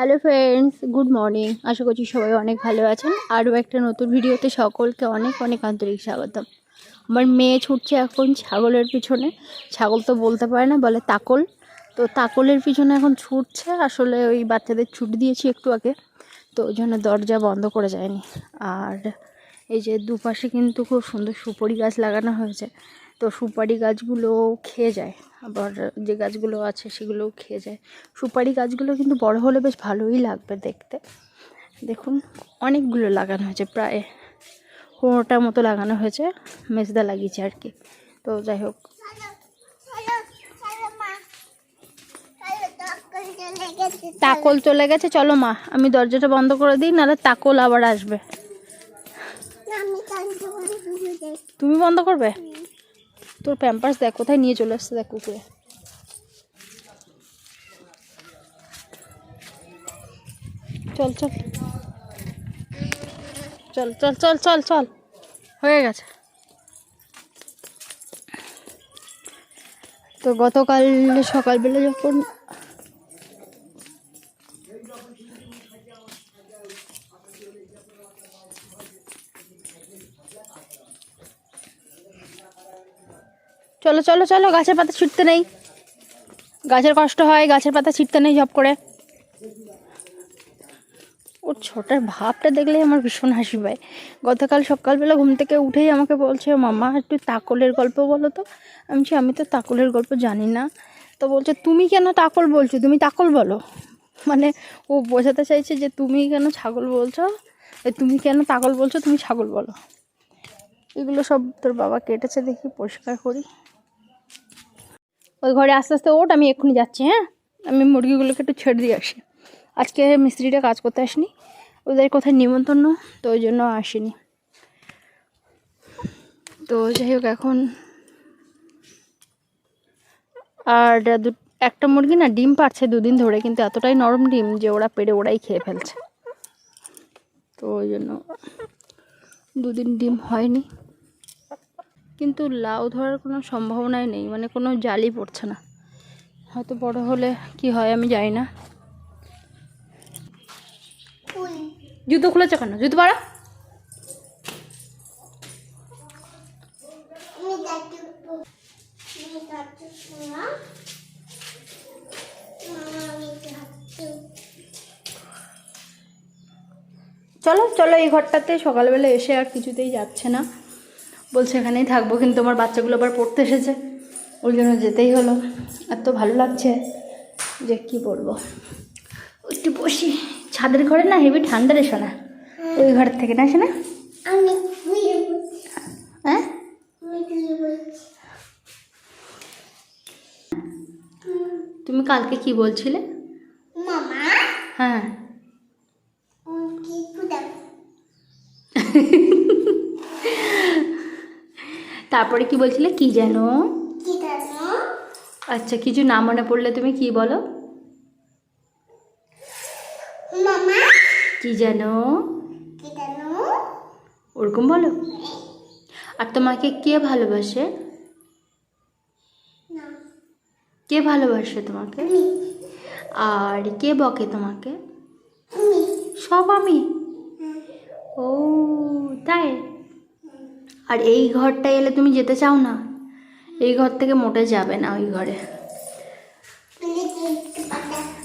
Hello friends good morning আশা করছি সবাই অনেক ভালো আছেন। আরও একটা নতুন ভিডিওতে সকলকে অনেক অনেক আন্তরিক স্বাগতম। আমার মেয়ে ছুটছে এখন ছাগলের পিছনে। ছাগল তো বলতে পারে না, বলে তাকল। তো তাকলের পিছনে এখন ছুটছে। আসলে ওই বাচ্চাদের ছুট দিয়েছি একটু আগে। তো ওই জন্য দরজা বন্ধ করে যায়নি। আর এই যে দুপাশে কিন্তু খুব সুন্দর সুপরি গাছ লাগানো হয়েছে। তো সুপারি গাছগুলো খেয়ে যায়। আবার যে গাছগুলো আছে সেগুলোও খেয়ে যায়। সুপারি গাছগুলো কিন্তু বড় হলে বেশ ভালোই লাগবে দেখতে। দেখুন অনেকগুলো লাগানো হয়েছে প্রায় পনেরোটার মতো লাগানো হয়েছে মেজদা লাগিয়েছে আর কি। তো যাই হোক। তাকল চলে গেছে চলো মা আমি দরজাটা বন্ধ করে দিই নাহলে তাকল আবার আসবে। তুমি বন্ধ করবে? তোর প্যাম্পার্স দেখ, কোথায় নিয়ে চলে আসছে দেখ কুকুরে। চল চল। চল চল চল চল চল। হয়ে গেছে। তো গতকাল সকালবেলা যখন চলো চলো চলো গাছের পাতা ছিটতে নেই। গাছের কষ্ট হয় গাছের পাতা ছিটতে নেই ঝপ করে। ওর ছোটার ভাবটা দেখলে আমার ভীষণ হাসি পায়। গতকাল সকালবেলা ঘুম থেকে উঠেই আমাকে বলছে মামা একটু তাকলের গল্প বলো তো। আমি বলছি, আমি তো তাকলের গল্প জানি না। তো বলছে তুমি কেন তাকল বলছো? তুমি তাকল বলো। মানে ও বোঝাতে চাইছে যে তুমি কেন ছাগল বলছো? তুমি কেন তাকল বলছো? তুমি ছাগল বলো। এগুলো সব তোর বাবা কেটেছে দেখি পরিষ্কার করি। ওই ঘরে আস্তে আস্তে ওঠ, আমি এক্ষুনি যাচ্ছি হ্যাঁ? আমি মুরগিগুলোকে একটু ছেড়ে দিয়ে আসি। আজকে মিস্ত্রিটা কাজ করতে আসেনি, ওদের কোথায় নিমন্ত্রণ, তো ওই জন্য আসেনি। তো যাই হোক, এখন আর দু একটা মুরগি না ডিম পারছে দুদিন ধরে, কিন্তু এতটাই নরম ডিম যে ওরা পেড়ে ওরাই খেয়ে ফেলছে। তো ওই জন্য দুদিন ডিম হয়নি। কিন্তু লাউ ধরার কোনো সম্ভাবনাই নেই মানে কোনো জালই পড়ছে না। হয়তো বড় হলে কি হয় আমি জানি না। জুতো খুলেছে কেন? জুতো পাড়া চলো চলো এই ঘরটাতে সকালবেলা এসে আর কিছুতেই যাচ্ছে না। বলছে এখানেই থাকব কিন্তু আমার বাচ্চাগুলো আবার পড়তে এসেছে। ওই জন্য যেতেই হলো। এত ভালো লাগছে যে কি বলব। একটু বসি। ছাদের ঘরে না হেভি ঠান্ডা রে শোনা ওই ঘর থেকে না শোনা হ্যাঁ? তুমি কালকে কি বলছিলে? হ্যাঁ। তারপরে কি বলছিলে? কি যেন? আচ্ছা কিছু না মনে পড়লে তুমি কি বলো? কি যেন? ওরকম বলো। আর তোমাকে কে ভালোবাসে? কে ভালোবাসে তোমাকে? আর কে বকে তোমাকে? সব আমি। ও তাই? আর এই ঘরটা এলে তুমি যেতে চাও না? এই ঘর থেকে মোটে যাবে না ওই ঘরে।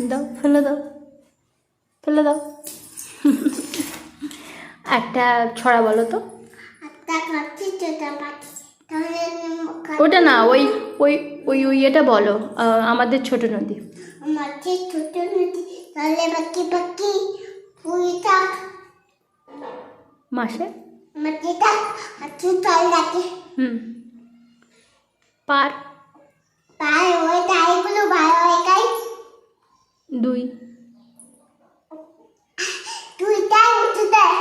দাও, ফেলে দাও। ফেলে দাও। একটা ছড়া বলো তো। ওটা না, ওই ওই ওই ওই এটা বলো আমাদের ছোট নদী। মাসে? হুম পার পায়ে ওই তাইগুলো ভালো হয় গাই দুই তুই তাই উঠে দেয়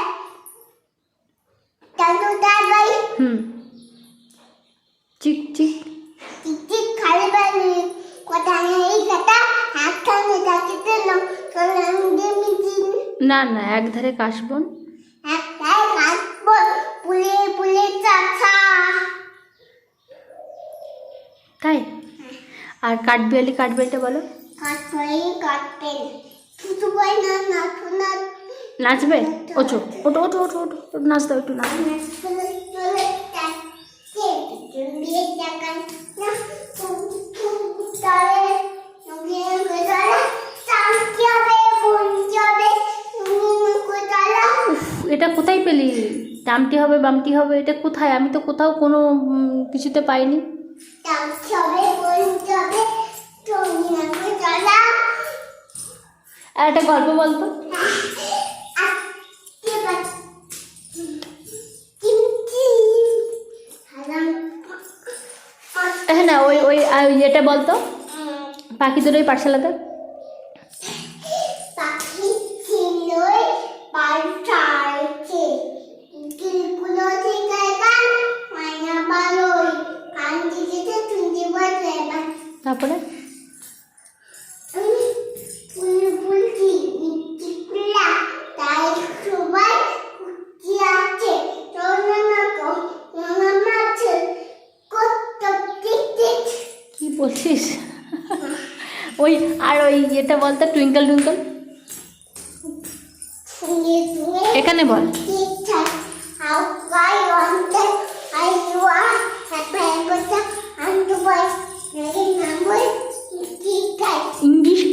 তাই তো তাই গাই হুম চিক চিক চিক খালি বালি কথা নেই কথা হাত খানে ডাকিতে না না না এক ধারে কাশবন একটাই কাটব পুলে পুলে চাচা তাই আর কাঠবিয়ালি কাঠবিয়ালিটা বলো বই না নাচবে ওটো ওটো ওটো ওটো ওটো নাচ দাও একটু নাচ দাও। উফ, এটা কোথায় পেলি ডামটি হবে বামটি হবে এটা কোথায়? আমি তো কোথাও কোনো কিছুতে পাইনি। আর একটা গল্প বলতো? হ্যাঁ না ওই ওই ইয়েটা বলতো? পাখিদের ওই পাঠশালাতে পাখি ছিল পাল্টাইছে গিলগুলো থেকে গান মাইনা বালোই কান দিতে তুই বসে তারপরে বুলবুলটি মিষ্টি কুলা তাই সবাই কুচি আছে তোরনাকো মামা আছে কত টিক টিক কি বলছিস? ওই আর ওই ইয়েটা বলতো টুইঙ্কল টুইঙ্কল। এখানে বল।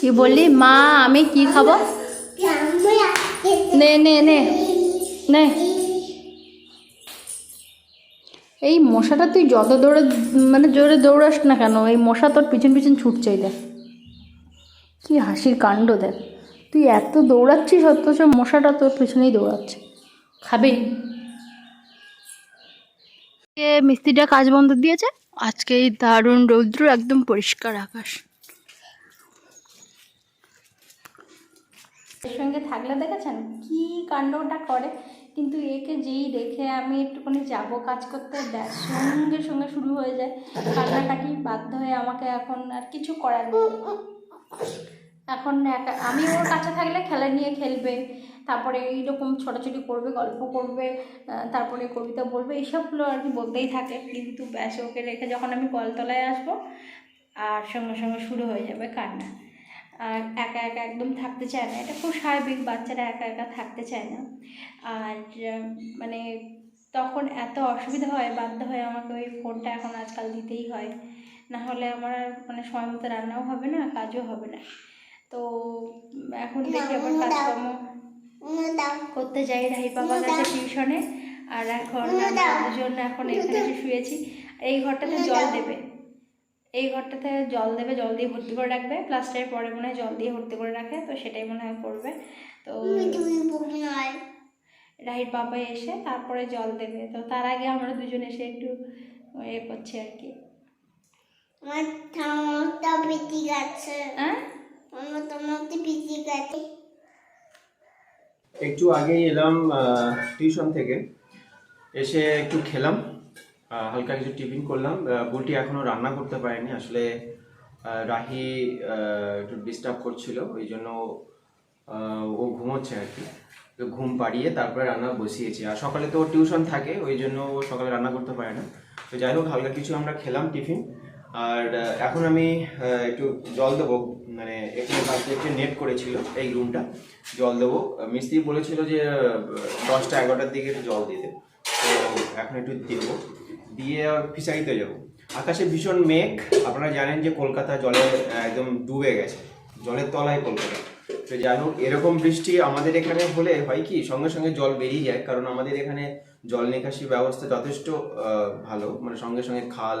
কি বললি? মা, আমি কি খাব? নে নে নে নে। এই মশাটা তুই যত দৌড়ে মানে জোরে দৌড়াস না কেন? এই মশা তোর পিছন পিছন ছুটছেই দেখ। কি হাসির কাণ্ড দেখ। তুই এত দৌড়াচ্ছিস, অথচ মশাটা তোর পিছনেই দৌড়াচ্ছে। খাবি? মিস্ত্রিটা কাজ বন্ধ দিয়েছে। আজকে এই দারুণ রৌদ্র, একদম পরিষ্কার আকাশ। এর সঙ্গে থাকলে দেখেছেন? কি কাণ্ডটা করে? কিন্তু একে যেই রেখে আমি একটুখানি যাব কাজ করতে, ব্যাস সঙ্গে সঙ্গে শুরু হয়ে যায়। কান্নাকাটি বাধ্য হয়ে আমাকে এখন আর কিছু করার নেই। এখন একা, আমি ওর কাছে থাকলে খেলা নিয়ে খেলবে, তারপরে এইরকম ছোটাছুটি করবে, গল্প করবে তারপরে কবিতা বলবে, এইসবগুলো আর কি বলতেই থাকে। কিন্তু ব্যাস ওকে রেখে যখন আমি কলতলায় আসব, আর সঙ্গে সঙ্গে শুরু হয়ে যাবে কান্না। আর একা একা একদম থাকতে চায় না। এটা খুব স্বাভাবিক বাচ্চারা একা একা থাকতে চায় না। আর মানে তখন এত অসুবিধা হয় বাধ্য হয় আমাকে ওই ফোনটা এখন আজকাল দিতেই হয়। না হলে আমার আর মানে সময় মতো রান্নাও হবে না কাজও হবে না। তো এখন দেখি আবার কাজকর্ম করতে যাই। রাহি বাবা গেছে টিউশনে। আর এখন দুজন এখন এখানে এসে শুয়েছি। এই ঘরটাতে জল দেবে। এই ঘরটাতে জল দেবে জল দিয়ে ভর্তি করে রাখবে। প্লাস্টারের পরে মনে হয় জল দিয়ে ভর্তি করে রাখে তো সেটাই মনে হয় করবে। তো রাহির বাবা এসে তারপরে জল দেবে। তো তার আগে আমরা দুজন এসে একটু এ করছি আর কি। হ্যাঁ? একটু আগেই এলাম টিউশন থেকে। এসে একটু খেলাম। হালকা কিছু টিফিন করলাম। বুলটি এখনও রান্না করতে পারেনি। আসলে রাহি একটু ডিস্টার্ব করছিল, ওই জন্য ও ঘুমোচ্ছে আর কি। তো ঘুম পাড়িয়ে তারপরে রান্না বসিয়েছি। আর সকালে তো টিউশন থাকে, ওই জন্য ও সকালে রান্না করতে পারে না। তো যাই হোক, হালকা কিছু আমরা খেলাম টিফিন। আর এখন আমি একটু জল দেবো। মানে এখানে কালকে একটু নেট করেছিল এই রুমটা জল দেবো। মিস্ত্রি বলেছিল যে দশটা এগারোটার দিকে একটু জল দিতে। তো এখন একটু দেবো। দিয়ে ফিশারিতে যাব। আকাশে ভীষণ মেঘ। আপনারা জানেন যে কলকাতা জলে একদম ডুবে গেছে। জলের তলায় কলকাতা। তো যাই হোক, এরকম বৃষ্টি আমাদের এখানে হলে হয় কি, সঙ্গে সঙ্গে জল বেরিয়ে যায়। কারণ আমাদের এখানে জল নিকাশি ব্যবস্থা যথেষ্ট ভালো। মানে সঙ্গে সঙ্গে খাল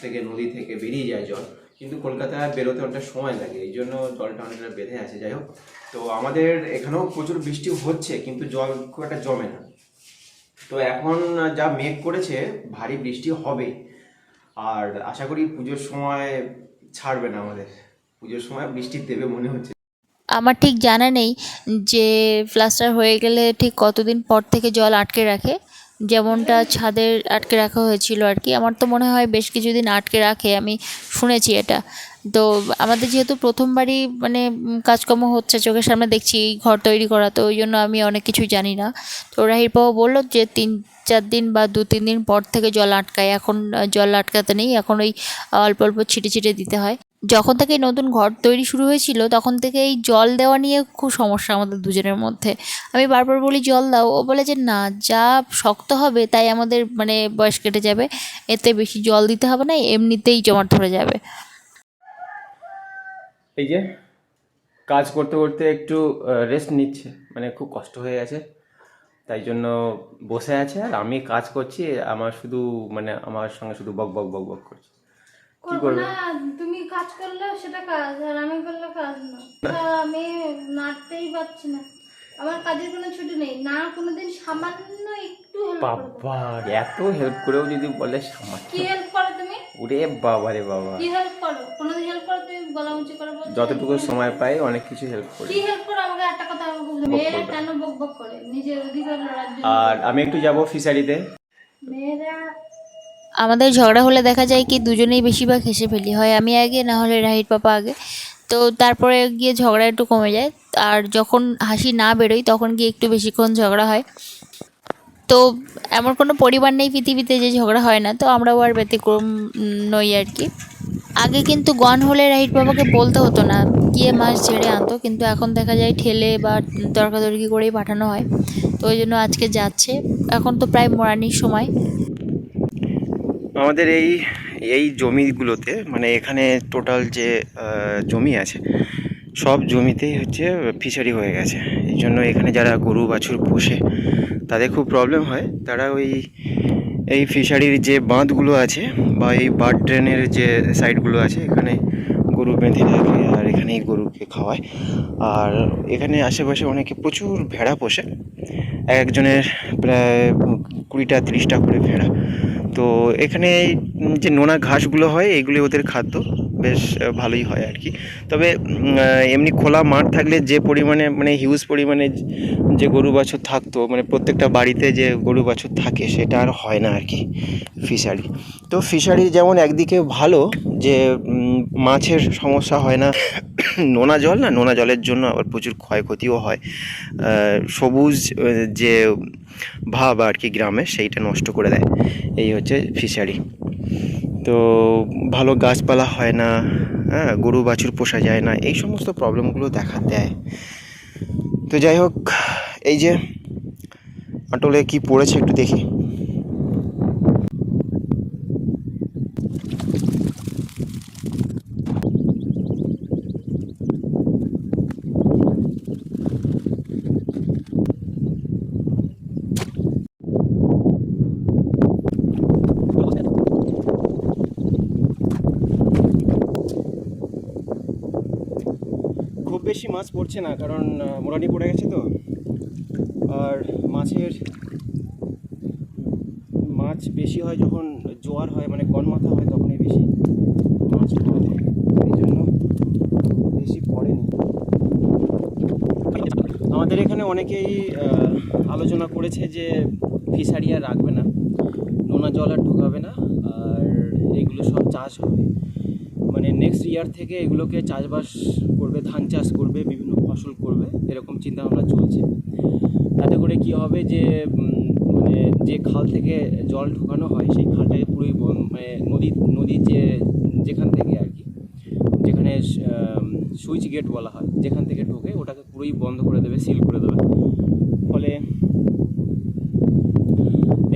থেকে নদী থেকে বেরিয়ে যায় জল। কিন্তু কলকাতায় বেরোতে অনেকটা সময় লাগে। এই জন্য জলটা অনেকটা বেঁধে আছে। যাই হোক, তো আমাদের এখানেও প্রচুর বৃষ্টি হচ্ছে, কিন্তু জল খুব একটা জমে না। তো এখন যা মেঘ করেছে, ভারী বৃষ্টি হবে। আর আশা করি পুজোর সময় ছাড়বে না আমাদের। পুজোর সময় বৃষ্টি দেবে মনে হচ্ছে। আমার ঠিক জানা নেই যে প্লাস্টার হয়ে গেলে ঠিক কতদিন পর থেকে জল আটকে রাখে। যেমনটা ছাদের আটকে রাখা হয়েছিল আর কি। আমার তো মনে হয় বেশ কিছুদিন আটকে রাখে, আমি শুনেছি এটা। তো আমাদের যেহেতু প্রথমবারই মানে কাজকর্ম হচ্ছে, চোখের সামনে দেখছি এই ঘর তৈরি করা, তো ওই জন্য আমি অনেক কিছুই জানি না। তো রাহির বাবা বলল যে তিন, চার দিন বা দু, তিন দিন পর থেকে জল আটকায়। এখন জল আটকাতে নেই, এখন ওই অল্প অল্প ছিটে ছিটে দিতে হয়। যখন থেকে নতুন ঘর তৈরি শুরু হয়েছিল, তখন থেকে এই জল দেওয়া নিয়ে খুব সমস্যা আমাদের দুজনের মধ্যে। আমি বারবার বলি, জল দাও। ও বলে যে, না, যা শক্ত হবে, তাই আমাদের মানে বয়স কেটে যাবে। এতে বেশি জল দিতে হবে না, এমনিতেই জমাট ধরে যাবে। এই যে কাজ করতে করতে একটু রেস্ট নিচ্ছে মানে খুব কষ্ট হয়ে গেছে। তাই জন্য বসে আছে আর আমি কাজ করছি আমার শুধু মানে আমার সঙ্গে শুধু বক বক বক বক করছে। কি করবে তুমি কাজ করলে সেটা কাজ আর আমি করলে কাজ না। আমি নাড়তেই পারছি না। আমার কাজের কোনো ছুটি নেই। না কোনোদিন সামান্য একটু বাবা এত হেল্প করেও যদি বলে সামান্য। কি হেল্প করো তুমি? ওরে বাবা রে বাবা। কি হেল্প করো? কোনোদিন হেল্প করো তুমি গলা উঁচু করে বলছো যতটুকু সময় পাই অনেক কিছু হেল্প করি। কি হেল্প করো? আমাকে একটা কথা আমাকে বলতে মেয়েরা কেন বক বক করে? নিজের অধিকার লড়ার জন্য। আর আমি একটু যাব ফিশারিতে মেয়েরা আমাদের ঝগড়া হলে দেখা যায় কি দুজনেই বেশিরভাগ হেসে ফেলি। হয় আমি আগে না হলে রাহির পাপা আগে। তো তারপরে গিয়ে ঝগড়া একটু কমে যায়। আর যখন হাসি না বেরোয়, তখন গিয়ে একটু বেশিক্ষণ ঝগড়া হয়। তো এমন কোনো পরিবার নেই পৃথিবীতে যে ঝগড়া হয় না, তো আমরাও আর ব্যতিক্রম নই আর কি। আগে কিন্তু গন হলে রাহির বাবাকে বলতে হতো না, গিয়ে মাছ ছেড়ে আনতো। কিন্তু এখন দেখা যায় ঠেলে বা তর্কাতর্কি করেই পাঠানো হয়। তো ওই জন্য আজকে যাচ্ছে। এখন তো প্রায় মোরানির সময়। আমাদের এই এই জমিগুলোতে মানে এখানে টোটাল যে জমি আছে, সব জমিতেই হচ্ছে ফিশারি হয়ে গেছে। এই জন্য এখানে যারা গরু বাছুর পোষে, তাদের খুব প্রবলেম হয়। তারা ওই, এই ফিশারির যে বাঁধগুলো আছে, বা এই বার্ড ড্রেনের যে সাইডগুলো আছে, এখানে গরু বেঁধে রাখে, আর এখানেই গরুকে খাওয়ায়। আর এখানে আশেপাশে অনেকে প্রচুর ভেড়া পোষে। এক একজনের প্রায় কুড়িটা, তিরিশটা করে ভেড়া। তো এখানে যে নোনা ঘাসগুলো হয় এগুলি ওদের খাদ্য। বেশ ভালোই হয় আর কি। তবে এমনি খোলা মাঠ থাকলে যে পরিমাণে মানে হিউজ পরিমাণে যে গরু বাছুর থাকতো মানে প্রত্যেকটা বাড়িতে যে গরু বাছুর থাকে, সেটা আর হয় না আর কি ফিশারি তো ফিশারি যেমন একদিকে ভালো যে মাছের সমস্যা হয় না, নোনা জল না, নোনা জলের জন্য আবার প্রচুর ক্ষয়ক্ষতিও হয়। সবুজ যে ভাব আর কি গ্রামে, সেইটা নষ্ট করে দেয়। এই হচ্ছে ফিশারি তো ভালো গাছপালা হয় না হ্যাঁ গরু বাছুর পোষা যায় না, এই সমস্ত প্রবলেমগুলো দেখা দেয়। তো যাই হোক, এই যে, আটলে কি পড়েছে একটু দেখি খুব পড়ছে না, কারণ মোরানি পড়ে গেছে তো। আর মাছের, মাছ বেশি হয় যখন জোয়ার হয় মানে গন মাথা হয়, তখনই বেশি মাছ পড়ে। এই জন্য বেশি পড়েনি আমাদের এখানে অনেকেই আলোচনা করেছে যে ফিশারি আর রাখবে না। নোনা জল আর ঢোকাবে না, আর এগুলো সব চাষ হবে। মানে নেক্সট ইয়ার থেকে এগুলোকে চাষবাস করবে, ধান চাষ করবে, বিভিন্ন ফসল করবে, এরকম চিন্তা ভাবনা চলছে। তাতে করে কি হবে যে মানে যে খাল থেকে জল ঢোকানো হয়, সেই খালটাকে পুরোই মানে নদী নদীর যে, যেখান থেকে আর কি, যেখানে সুইচ গেট বলা হয়, যেখান থেকে ঢোকে, ওটাকে পুরোই বন্ধ করে দেবে, সিল করে দেবে। ফলে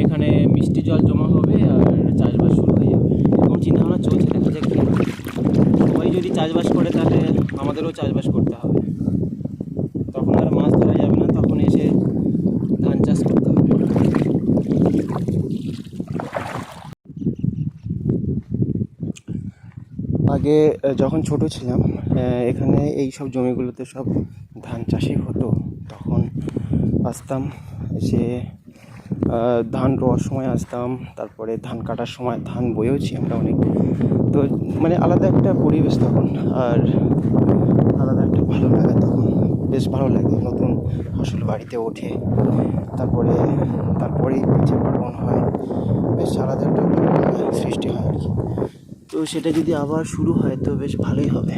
এখানে মিষ্টি জল জমা হবে আর চাষবাস শুরু হয়ে যাবে। এরকম চিন্তাভাবনা চলছে, দেখা যাক সবাই যদি চাষবাস করে, তাহলে আমাদেরও চাষবাস করতে হবে তখন আর মাছ ধরা যাবে না তখন এসে ধান চাষ করতে হবে আগে যখন ছোট ছিলাম এখানে এই সব জমিগুলোতে সব ধান চাষই হতো। তখন আসতাম আহ, ধান রোয়ার সময় আসতাম তারপরে ধান কাটার সময় ধান বয়েওছি আমরা অনেক। তো মানে আলাদা একটা পরিবেশ তখন আর আলাদা একটা ভালো লাগে তখন। বেশ ভালো লাগে নতুন ফসল বাড়িতে ওঠে। তারপরে তারপরেই পিঠে পার্বণ হয়। বেশ আলাদা একটা সৃষ্টি হয় আর কি। তো সেটা যদি আবার শুরু হয়, তো বেশ ভালোই হবে।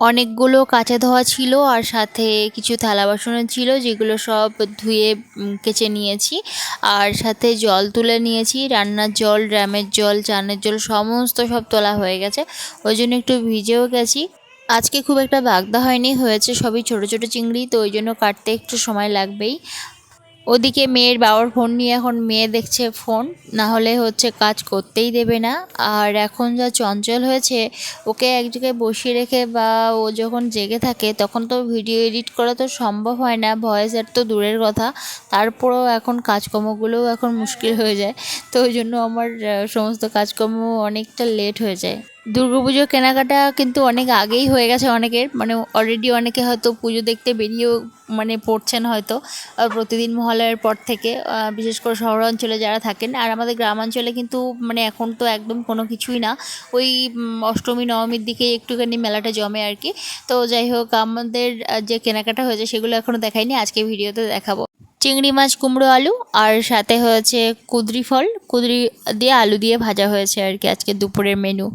অনেকগুলো কাঁচা ধোয়া ছিল আর সাথে কিছু থালা বাসনও ছিল, যেগুলো সব ধুয়ে কেচে নিয়েছি। আর সাথে জল তুলে নিয়েছি, রান্নার জল, ড্রামের জল, চানের জল, সমস্ত সব তোলা হয়ে গেছে। ওই জন্য একটু ভিজেও গেছি। আজকে খুব একটা বাগদা হয়নি, হয়েছে সবই ছোট ছোট চিংড়ি, তো ওই জন্য কাটতে একটু সময় লাগবেই। ওদিকে মেয়ের বাবার ফোন নিয়ে এখন মেয়ে দেখছে ফোন, না হলে হচ্ছে কাজ করতেই দেবে না। আর এখন যা চঞ্চল হয়েছে, ওকে এক জায়গায় বসিয়ে রেখে বা ও যখন জেগে থাকে, তখন তো ভিডিও এডিট করা তো সম্ভব হয় না, ভয়েস এর তো দূরের কথা। তারপরেও এখন কাজকর্মগুলোও এখন মুশকিল হয়ে যায়, তো ওই জন্য আমার সমস্ত কাজকর্ম অনেকটা লেট হয়ে যায়। দুর্গাপুজোর কেনাকাটা কিন্তু অনেক আগেই হয়ে গেছে অনেকের। মানে অলরেডি অনেকে হয়তো পুজো দেখতে বেরিয়েও মানে পড়ছেন হয়তো প্রতিদিন মহালয়ের পর থেকে বিশেষ করে শহরাঞ্চলে যারা থাকেন। আর আমাদের গ্রামাঞ্চলে কিন্তু মানে এখন তো একদম কোনো কিছুই না। ওই অষ্টমী, নবমীর দিকে একটুখানি মেলাটা জমে আর কি। তো যাই হোক, আমাদের যে কেনাকাটা হয়েছে সেগুলো এখনও দেখাইনি, আজকে ভিডিওতে দেখাবো। চিংড়ি মাছ, কুমড়ো, আলু, আর সাথে হয়েছে কুদরি ফল। কুদরি দিয়ে আলু দিয়ে ভাজা হয়েছে আর কি আজকে দুপুরের মেনু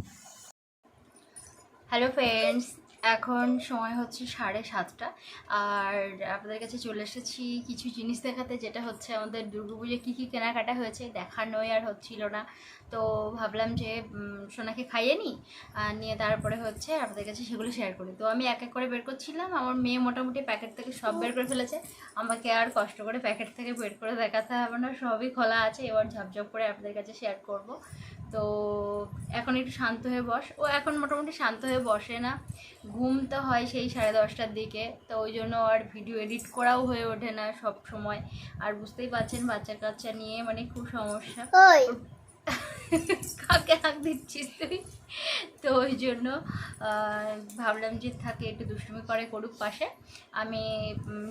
হ্যালো ফ্রেন্ডস এখন সময় হচ্ছে সাড়ে সাতটা। আর আপনাদের কাছে চলে এসেছি কিছু জিনিস দেখাতে, যেটা হচ্ছে আমাদের দুর্গাপুজোয় কী কী কেনাকাটা হয়েছে দেখানোই আর হচ্ছিল না। তো ভাবলাম যে সোনাকে খাইয়ে নিই নিয়ে তারপরে হচ্ছে আপনাদের কাছে সেগুলো শেয়ার করি। তো আমি এক এক করে বের করছিলাম, আমার মেয়ে মোটামুটি প্যাকেট থেকে সব বের করে ফেলেছে। আমাকে আর কষ্ট করে প্যাকেট থেকে বের করে দেখাতে হবে না, সবই খোলা আছে, এবার ঝপঝপ করে আপনাদের কাছে শেয়ার করব। তো এখন একটু শান্ত হয়ে বস। ও এখন মোটামুটি শান্ত হয়ে বসে না, ঘুম তো হয় সেই সাড়ে দশটার দিকে, তো ওই জন্য আর ভিডিও এডিট করাও হয়ে ওঠে না সব সময়। আর বুঝতেই পারছেন বাচ্চা কাচ্চা নিয়ে মানে খুব সমস্যা। কাকে হাঁক দিচ্ছিস তুই? তো ওই জন্য ভাবলাম যে থাকে একটু দুষ্টুমি করে করুক পাশে। আমি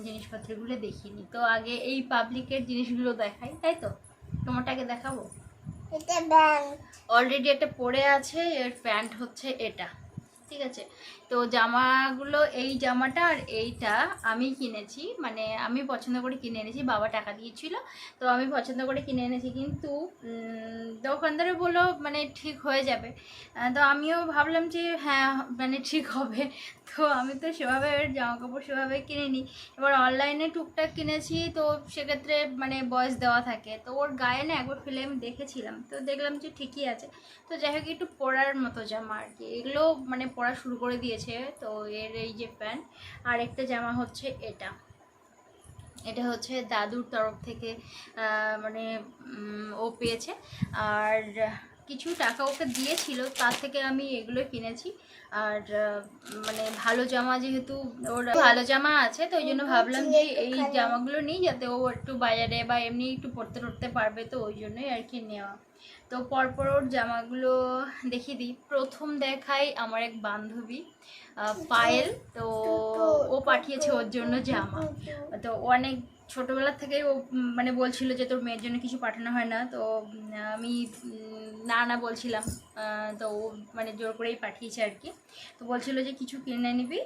জিনিসপত্রগুলো দেখিনি। তো আগে এই পাবলিকের জিনিসগুলো দেখাই তাই তো? তোমারটাকে দেখাবো? অলরেডি একটা পড়ে আছে এর প্যান্ট হচ্ছে এটা। ঠিক আছে? তো জামাগুলো, এই জামাটা আর এইটা আমি কিনেছি মানে আমি পছন্দ করে কিনে এনেছি, বাবা টাকা দিয়েছিল। তো আমি পছন্দ করে কিনে এনেছি, কিন্তু দোকানদারে বলল মানে ঠিক হয়ে যাবে। তো আমিও ভাবলাম যে হ্যাঁ মানে ঠিক হবে। তো আমি তো সেভাবে জামা কাপড় সেভাবে কিনে নিই এবার অনলাইনে টুকটাক কিনেছি, তো সেক্ষেত্রে মানে বয়স দেওয়া থাকে। তো ওর গায়ে না একবার ফেলে আমি দেখেছিলাম, তো দেখলাম যে ঠিকই আছে। তো যাই হোক, একটু পরার মতো জামা আর কি। এগুলো মানে পরা শুরু করে দিয়েছে, তো এর এই যে প্যান্ট, আর একটা জামা হচ্ছে এটা। এটা হচ্ছে দাদুর তরফ থেকে মানে ও পেয়েছে। আর কিছু টাকা ওকে দিয়েছিল তার থেকে আমি এগুলো কিনেছি। আর মানে ভালো জামা যেহেতু ওর ভালো জামা আছে তো ওই জন্য ভাবলাম যে এই জামাগুলো নিই যাতে ও একটু বাজারে বা এমনি একটু পরতে টরতে পারবে তো ওই জন্যই আর কি নেওয়া। তো পরপর ওর জামাগুলো দেখিয়ে দিই। প্রথম দেখাই আমার এক বান্ধবী পায়েল তো ও পাঠিয়েছে ওর জন্য জামা। তো অনেক ছোটোবেলা থেকে ও মানে বলছিল যে তোর মেয়ের জন্য কিছু পাঠানো হয় না, তো আমি না না বলছিলাম তো ও মানে জোর করেই পাঠিয়েছে আর কি। তো বলছিল যে কিছু কিনে নিবি,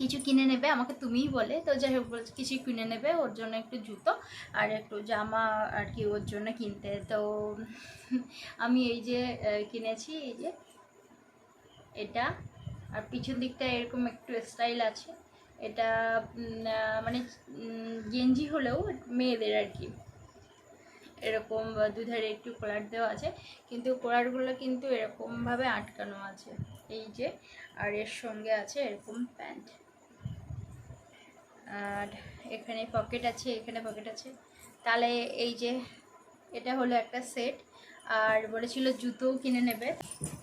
কিছু কিনে নেবে, আমাকে তুমিই বলে, তো যাই হোক কিছু কিনে নেবে, ওর জন্য একটু জুতো আর একটু জামা আর কি ওর জন্য কিনতে। তো, আমি এই যে কিনেছি, এই যে, এটা, আর পিছন দিকটা এরকম একটু স্টাইল আছে। এটা মানে গেঞ্জি হলেও মেয়েদের আর কি। এরকম দুধারে একটু কলার দেওয়া আছে, কিন্তু কলারগুলো কিন্তু এরকমভাবে আটকানো আছে। এই যে, আর এর সঙ্গে আছে এরকম প্যান্ট। আর এখানে পকেট আছে, এখানে পকেট আছে। তাহলে এই যে, এটা হলো একটা সেট। আর বলেছিল জুতোও কিনে নেবে।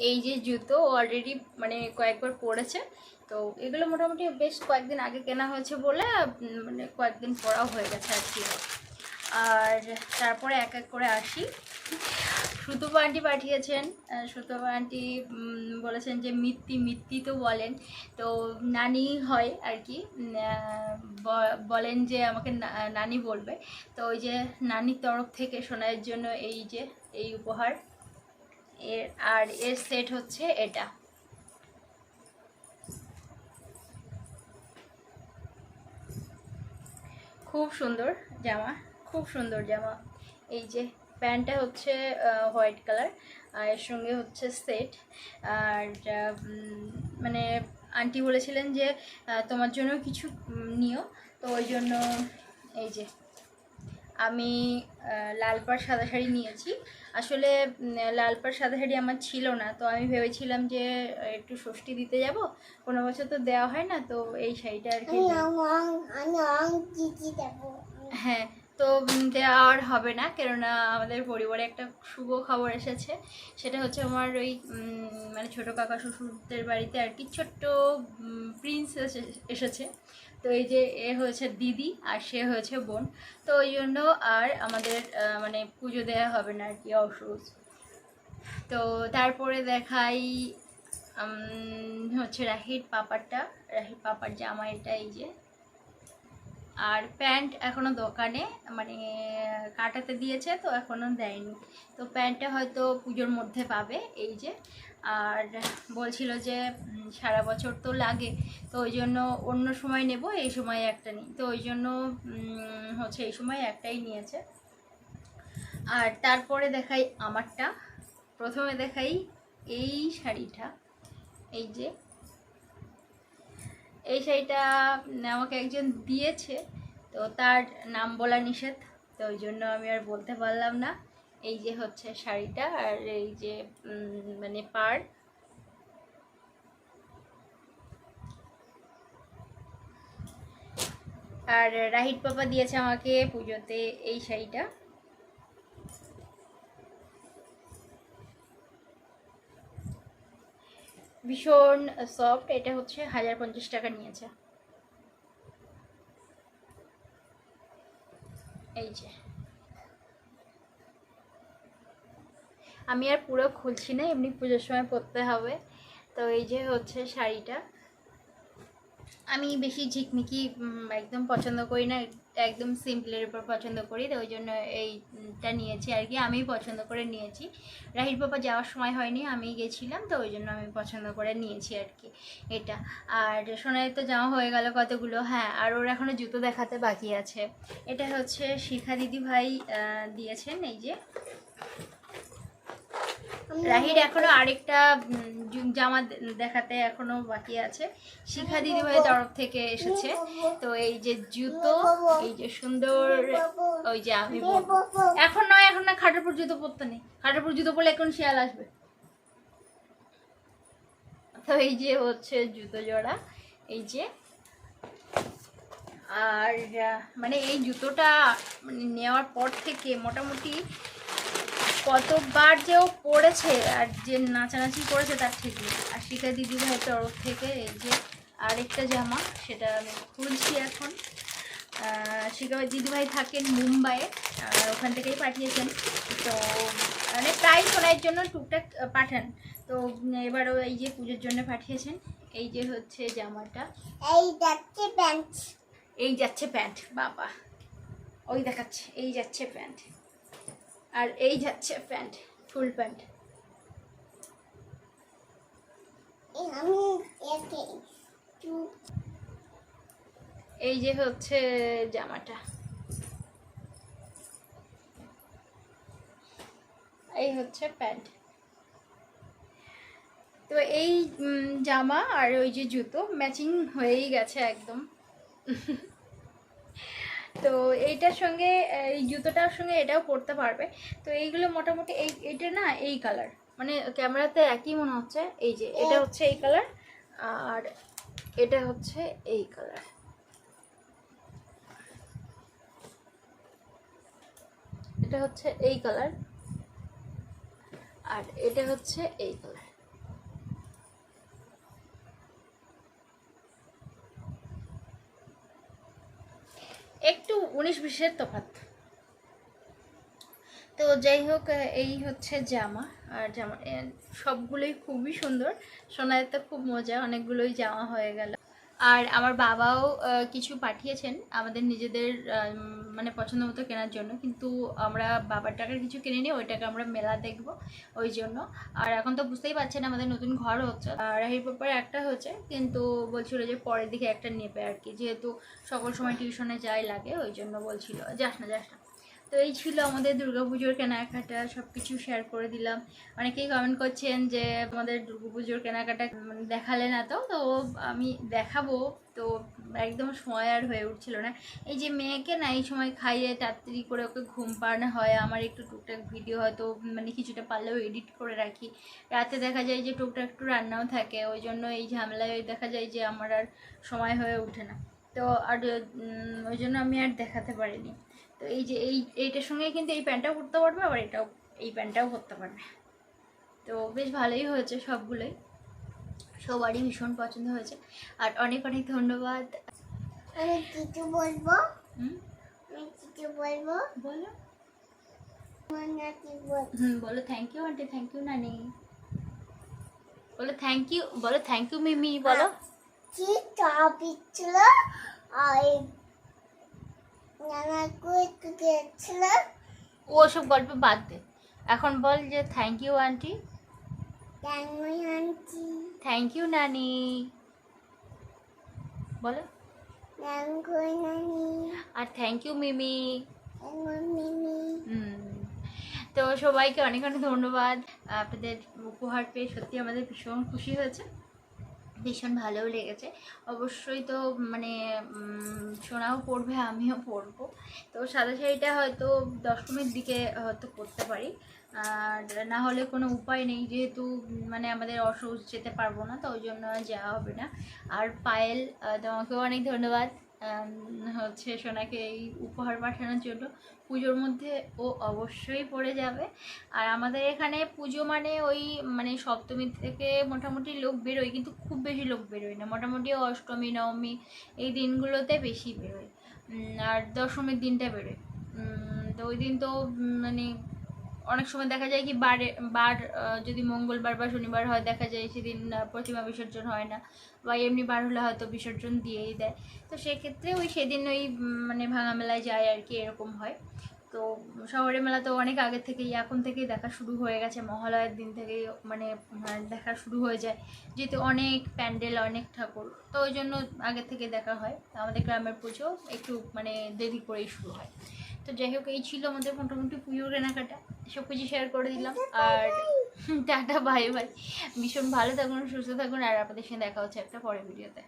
এই যে জুতো অলরেডি মানে কয়েকবার পরেছে। তো এগুলো মোটামুটি বেশ কয়েকদিন আগে কেনা হয়েছে বলে মানে কয়েকদিন পরাও হয়ে গেছে আর কি। আর তারপরে এক এক করে আসি। সুতপা আন্টি পাঠিয়েছেন সুতপা আন্টি বলেছেন যে মিত্তি মিত্তি তো বলেন। তো নানি হয় আর কি বলেন যে আমাকে নানি বলবে। তো ওই যে নানির তরফ থেকে সোনাইয়ের জন্য এই যে, এই উপহার। এর, আর এর সেট হচ্ছে এটা। খুব সুন্দর জামা, খুব সুন্দর জামা। এই যে প্যান্টটা হচ্ছে হোয়াইট কালার আর এর সঙ্গে হচ্ছে সেট। আর মানে আন্টি বলেছিলেন যে তোমার জন্য কিছু নিও। তো ওই জন্য এই যে আমি লাল পাড় সাদা শাড়ি নিয়েছি। আসলে লাল পাড় সাদা শাড়ি আমার ছিল না তো আমি ভেবেছিলাম যে একটু ষষ্ঠী দিতে যাব। কোনো বছর তো দেওয়া হয় না তো এই শাড়িটা আর কি হ্যাঁ তো দেওয়া আর হবে না, কেননা আমাদের পরিবারে একটা শুভ খবর এসেছে। সেটা হচ্ছে আমার ওই মানে ছোটো কাকা শ্বশুরদের বাড়িতে আর কি ছোট্ট প্রিন্স এসেছে। তো এই যে এ হয়েছে দিদি আর সে হয়েছে বোন। তো ওই জন্য আর আমাদের মানে পুজো দেওয়া হবে না আর কি অসুস তো তারপরে দেখাই হচ্ছে রাহির পাপারটা রাহির পাপার জামা এটা এই যে। আর প্যান্ট এখনও দোকানে মানে কাটাতে দিয়েছে, তো এখনও দেয়নি। তো প্যান্টটা হয়তো পুজোর মধ্যে পাবে, এই যে। আর বলছিল যে সারা বছর তো লাগে, তো ওই জন্য অন্য সময় নেব, এই সময় একটা নিই। তো ওই জন্য হচ্ছে এই সময় একটাই নিয়েছে। আর তারপরে দেখাই আমারটা। প্রথমে দেখাই এই শাড়িটা, এই যে। এই শাড়িটা আমাকে একজন দিয়েছে, তো তার নাম বলা নিষেধ, তো ওই জন্য আমি আর বলতে পারলাম না। এই যে হচ্ছে শাড়িটা আর এই যে মানে পার আর রাহিত পাপা দিয়েছে আমাকে পুজোতে এই শাড়িটা। ভীষণ সফট এটা হচ্ছে হাজার পঞ্চাশ টাকা নিয়েছে। এই যে। আমি আর পুরো খুলছি না, এমনি পুজোর সময় পরতে হবে। তো এই যে হচ্ছে শাড়িটা। আমি বেশি ঝিকমিকি একদম পছন্দ করি না একদম সিম্পলের উপর পছন্দ করি, তো ওই জন্য এইটা নিয়েছি আর কি আমি পছন্দ করে নিয়েছি। রাহির বাবা যাওয়ার সময় হয়নি, আমি গেছিলাম, তো ওই জন্য আমি পছন্দ করে নিয়েছি আর কি এটা। আর সোনার তো জামা হয়ে গেল কতগুলো হ্যাঁ আর ওর এখনও জুতো দেখাতে বাকি আছে। এটা হচ্ছে শিখা দিদি ভাই দিয়েছেন, এই যে। রাহির এখনও আরেকটা জামা দেখাতে এখনও বাকি আছে। শিখা দিদি ভাইয়ের তরফ থেকে এসেছে। তো এই যে জুতো, এই যে সুন্দর, ওই যে আমি এখন নয়, এখন না খাটের জুতো পরতে নেই। খাটের জুতো পরলে এখন শিয়াল আসবে। তো এই যে হচ্ছে জুতো জোড়া, এই যে। আর মানে এই জুতোটা মানে নেওয়ার পর থেকে মোটামুটি কতবার যে ও পড়েছে আর যে নাচানাচি করেছে তার ঠিক নেই। আর শিখা দিদি ভাইয়ের তরফ থেকে এই যে আরেকটা জামা সেটা আমি খুলছি এখন। শিখা দিদিভাই থাকেন মুম্বাইয়ে ওখান থেকেই পাঠিয়েছেন। তো মানে প্রায় সোনার জন্য টুকটাক পাঠান। তো এবারও এই যে পুজোর জন্য পাঠিয়েছেন। এই যে হচ্ছে জামাটা। এই যাচ্ছে প্যান্ট। এই যাচ্ছে প্যান্ট বাবা। ওই দেখাচ্ছে এই যাচ্ছে প্যান্ট। আর এই যাচ্ছে প্যান্ট ফুল প্যান্ট। এই যে হচ্ছে জামাটা। এই হচ্ছে প্যান্ট। তো এই জামা আর ওই যে জুতো ম্যাচিং হয়েই গেছে একদম। তো এইটার সঙ্গে এই জুতোটার সঙ্গে এটাও পরতে পারবে। তো এইগুলো মোটামুটি এই এটা না এই কালার মানে ক্যামেরাতে একই মনে হচ্ছে এই যে এটা হচ্ছে এই কালার আর এটা হচ্ছে এই কালার এটা হচ্ছে এই কালার আর এটা হচ্ছে এই কালার একটু উনিশ বিশের তফাত তো যাই হোক, এই হচ্ছে জামা। আর জামা সবগুলোই খুবই সুন্দর। সোনায় তো খুব মজা, অনেকগুলোই জামা হয়ে গেল। আর আমার বাবাও কিছু পাঠিয়েছেন আমাদের নিজেদের মানে পছন্দ মতো কেনার জন্য। কিন্তু আমরা বাবার টাকার কিছু কিনিনি ওই টাকা আমরা মেলা দেখব ওই জন্য। আর এখন তো বুঝতেই পারছেন আমাদের নতুন ঘর হচ্ছে। আর রাহির ব্যাপারে একটা হচ্ছে কিন্তু বলছিল যে পরের দিকে একটা নেবে আর কি। যেহেতু সকল সময় টিউশনে যাই লাগে, ওই জন্য বলছিল। যাস না যাস না। তো এই ছিল আমাদের দুর্গাপুজোর কেনাকাটা সব কিছু শেয়ার করে দিলাম। অনেকেই কমেন্ট করছেন যে, আমাদের দুর্গাপুজোর কেনাকাটা মানে দেখালে না তো? তো আমি দেখাবো। তো একদম সময় আর হয়ে উঠছিল না। এই যে মেয়েকে না এই সময় খাইয়ে তাড়াতাড়ি করে ওকে ঘুম পাড়ানো হয়। আমার একটু টুকটাক ভিডিও হয়তো মানে কিছুটা পারলেও এডিট করে রাখি। রাতে দেখা যায় যে টুকটাক একটু রান্নাও থাকে। ওই জন্য এই ঝামেলায় দেখা যায় যে আমার আর সময় হয়ে ওঠে না। তো আর ওই জন্য আমি আর দেখাতে পারিনি। তো এই যে এই এইটার সঙ্গে কিন্তু এই প্যান্টটাও করতে পারবে আবার এটাও এই প্যান্টটাও করতে পারবে। তো বেশ ভালোই হয়েছে সবগুলোই। সবারই ভীষণ পছন্দ হয়েছে। আর অনেক অনেক ধন্যবাদ। আমি কিছু বলব? হুম? আমি কিছু বলব? বল। হুম বলো thank you aunty thank you নানি। বলো থ্যাংক ইউ বলো থ্যাংক ইউ মিমি বলো। কি টপিক ছিল? আর ও সব গল্প বাদ দে। এখন বল যে thank you aunty thank you নানি। বলো। আর থ্যাংক ইউ মিমি। তো সবাইকে অনেক অনেক ধন্যবাদ। আপনাদের উপহার পেয়ে সত্যি আমাদের ভীষণ খুশি হয়েছে। ভীষণ ভালোও লেগেছে। অবশ্যই তো মানে সোনাও পড়বে, আমিও পরবো তো সাদা শাড়িটা হয়তো দশমীর দিকে হয়তো পড়তে পারি। না হলে কোনো উপায় নেই, যেহেতু মানে আমাদের অসুখ যেতে পারব না, তো ওই জন্য যাওয়া হবে না। আর পায়েল তোমাকেও অনেক ধন্যবাদ। হচ্ছে সোনাকে এই উপহার পাঠানোর জন্য। পুজোর মধ্যে ও অবশ্যই পড়ে যাবে। আর আমাদের এখানে পুজো মানে ওই মানে সপ্তমী থেকে মোটামুটি লোক বেরোয়, কিন্তু খুব বেশি লোক বেরোয় না। মোটামুটি অষ্টমী, নবমী এই দিনগুলোতে বেশি বেরোয়। আর দশমীর দিনটা বেরোয়। তো ওই দিন তো মানে অনেক সময় দেখা যায় কি বারে, বার যদি মঙ্গলবার বা শনিবার হয়, দেখা যায় সেদিন প্রতিমা বিসর্জন হয় না, বা এমনি বার হলে হয়তো বিসর্জন দিয়েই দেয়। তো সেক্ষেত্রে ওই সেদিন ওই মানে ভাঙা মেলায় যায় আর কি, এরকম হয়। তো শহরে মেলা তো অনেক আগে থেকেই, এখন থেকেই দেখা শুরু হয়ে গেছে। মহালয়ার দিন থেকেই মানে দেখা শুরু হয়ে যায়। যেহেতু অনেক প্যান্ডেল, অনেক ঠাকুর, তো ওই জন্য আগে থেকে দেখা হয়। আমাদের গ্রামের পুজো একটু মানে দেরি করেই শুরু হয়। তো যাই হোক এই ছিল আমাদের মোটামুটি পুজোর কেনাকাটা। সব কিছু শেয়ার করে দিলাম। আর টাটা ভাই ভাই ভীষণ ভালো থাকুন সুস্থ থাকুন আর আপনাদের সঙ্গে দেখা হচ্ছে একটা পরের ভিডিওতে